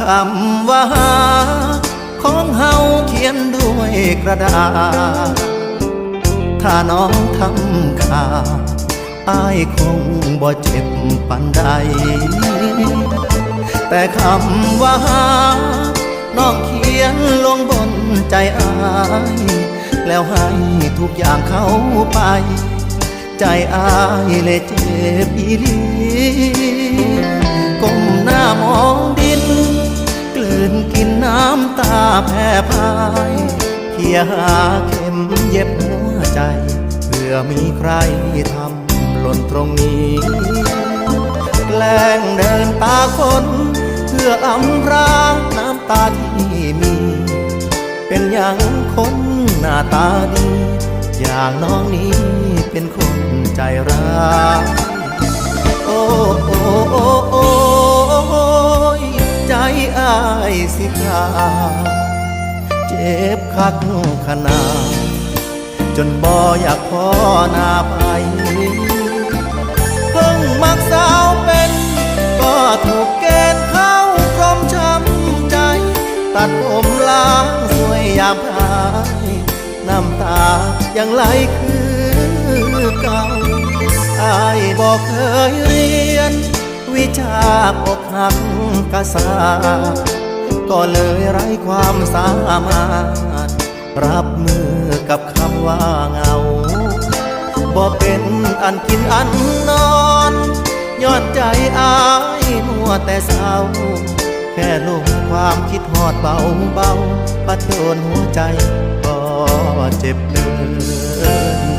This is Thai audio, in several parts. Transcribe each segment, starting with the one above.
คำว่า ของเฮาเขียนด้วยกระดาษ ถ้าน้องทำข่าวอายคงบ่เจ็บปันใด แต่คำว่าหาน้องเขียนลงบนใจอาย แล้วให้ทุกอย่างเขาไป ใจอายเลยเจ็บอีหลีก้มหน้ามอง นกินน้ำตาแผ่พายเพียหาเข็มเย็บหัวใจ เพื่อมีใครทำหล่นตรงนี้แกล้งเดินตาคน เพื่ออำรางน้ำตาที่มี เป็นอย่างคนหน้าตาดี อย่างน้องนี้เป็นคนใจร้าย สิขาเจ็บคักขนาดจนบ่อยากพอหน้าไปเพิ่งมักสาวเป็น ก็ถูกเกณฑ์เข้ากรมช้ำใจ ตัดผมล้างสวยยามพายน้ำตายังไหลคือเก่าอายบอกเคยเรียน วิชาอกหักกษา ก็เลยไร้ความสามารถ รับมือกับคำว่าเงาบ่เป็นอันกินอันนอนย้อนใจอายมัวแต่เศร้า แค่ลงความคิดหอดเบาเบาปัดโดนหัวใจก็เจ็บเกิน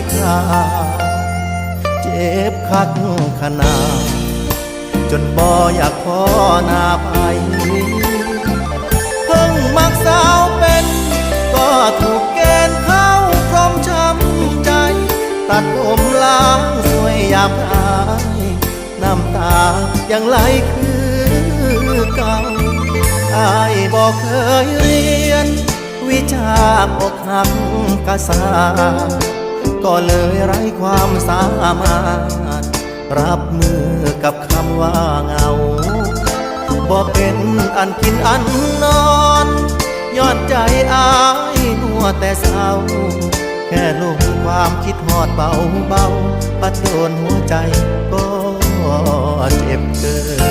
ายสิขาเจ็บคักขนาดจนบ่อยากพอหน้าไปเพิ่งมักสาวเป็น ก็ถูกเกณฑ์เข้ากรมช้ำใจ ตัดผมล้างสวยยามอายน้ำตายังไหลคือเก่าอายบอกเคยเรียน วิชาอกหักกษา ก็เลยไร้ความสามารถ รับมือกับคำว่าเงาบ่เป็นอันกินอันนอนยอนใจอายมัวแต่เศร้า แค่ลงความคิดหอดเบาเบาปัดโดนหัวใจก็เจ็บเกิน